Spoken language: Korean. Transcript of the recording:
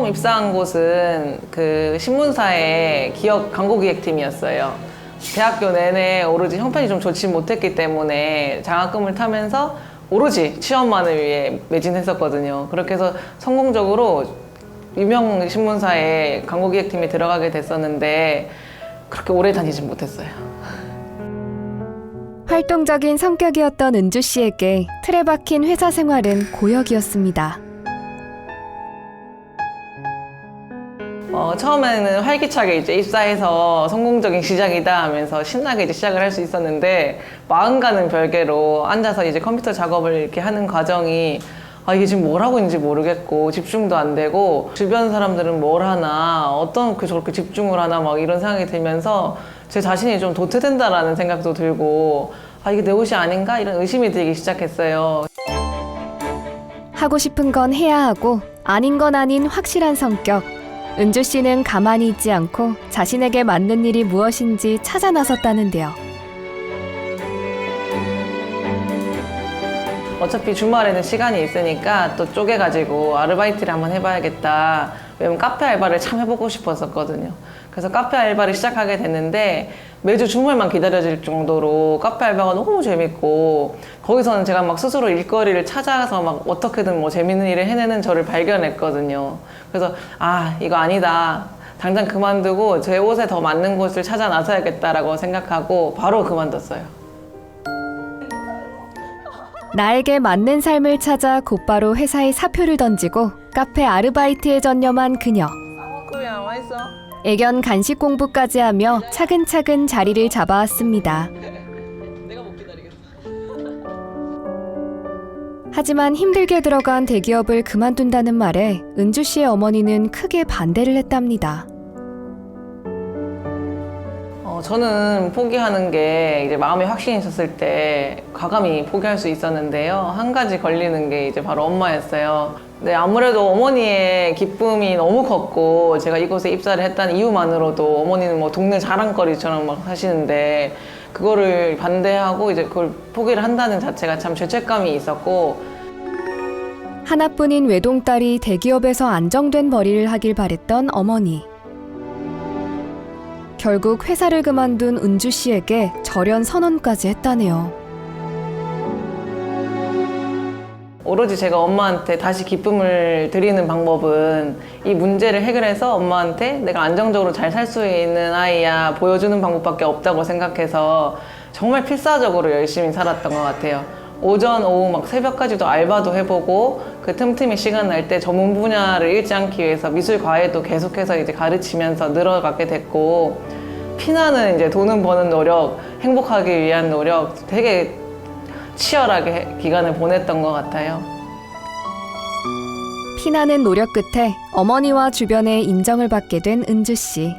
처음 입사한 곳은 그 신문사의 기업 광고 기획팀이었어요. 대학교 내내 오로지 형편이 좀 좋지 못했기 때문에 장학금을 타면서 오로지 취업만을 위해 매진했었거든요. 그렇게 해서 성공적으로 유명 신문사의 광고 기획팀에 들어가게 됐었는데 그렇게 오래 다니진 못했어요. 활동적인 성격이었던 은주 씨에게 틀에 박힌 회사 생활은 고역이었습니다. 어, 처음에는 활기차게 이제 입사해서 성공적인 시작이다 하면서 신나게 이제 시작을 할 수 있었는데 마음과는 별개로 앉아서 이제 컴퓨터 작업을 이렇게 하는 과정이 아, 이게 지금 뭘 하고 있는지 모르겠고 집중도 안 되고 주변 사람들은 뭘 하나 어떤 그 저렇게 집중을 하나 막 이런 생각이 들면서 제 자신이 좀 도태된다라는 생각도 들고 아, 이게 내 옷이 아닌가 이런 의심이 들기 시작했어요. 하고 싶은 건 해야 하고 아닌 건 아닌 확실한 성격. 은주 씨는 가만히 있지 않고 자신에게 맞는 일이 무엇인지 찾아 나섰다는데요. 어차피 주말에는 시간이 있으니까 또 쪼개가지고 아르바이트를 한번 해봐야겠다. 왜냐면 카페 알바를 참 해보고 싶었었거든요. 그래서 카페 알바를 시작하게 됐는데 매주 주말만 기다려질 정도로 카페 알바가 너무 재밌고 거기서는 제가 막 스스로 일거리를 찾아서 막 어떻게든 뭐 재밌는 일을 해내는 저를 발견했거든요. 그래서 아, 이거 아니다. 당장 그만두고 제 옷에 더 맞는 곳을 찾아 나서야겠다라고 생각하고 바로 그만뒀어요. 나에게 맞는 삶을 찾아 곧바로 회사에 사표를 던지고 카페 아르바이트에 전념한 그녀. 애견 간식 공부까지 하며 차근차근 자리를 잡아왔습니다. 하지만 힘들게 들어간 대기업을 그만둔다는 말에 은주 씨의 어머니는 크게 반대를 했답니다. 어, 저는 포기하는 게 이제 마음에 확신이 있었을 때 과감히 포기할 수 있었는데요. 한 가지 걸리는 게 이제 바로 엄마였어요. 네, 아무래도 어머니의 기쁨이 너무 컸고 제가 이곳에 입사를 했다는 이유만으로도 어머니는 뭐 동네 자랑거리처럼 막 하시는데 그거를 반대하고 이제 그걸 포기를 한다는 자체가 참 죄책감이 있었고 하나뿐인 외동딸이 대기업에서 안정된 벌이를 하길 바랬던 어머니. 결국 회사를 그만둔 은주 씨에게 절연 선언까지 했다네요. 오로지 제가 엄마한테 다시 기쁨을 드리는 방법은 이 문제를 해결해서 엄마한테 내가 안정적으로 잘 살 수 있는 아이야 보여주는 방법밖에 없다고 생각해서 정말 필사적으로 열심히 살았던 것 같아요. 오전, 오후 막 새벽까지도 알바도 해보고 그 틈틈이 시간 날 때 전문 분야를 잃지 않기 위해서 미술 과외도 계속해서 이제 가르치면서 늘어가게 됐고 피나는 이제 돈은 버는 노력, 행복하기 위한 노력 되게 치열하게 기간을 보냈던 것 같아요. 피나는 노력 끝에 어머니와 주변의 인정을 받게 된 은주 씨.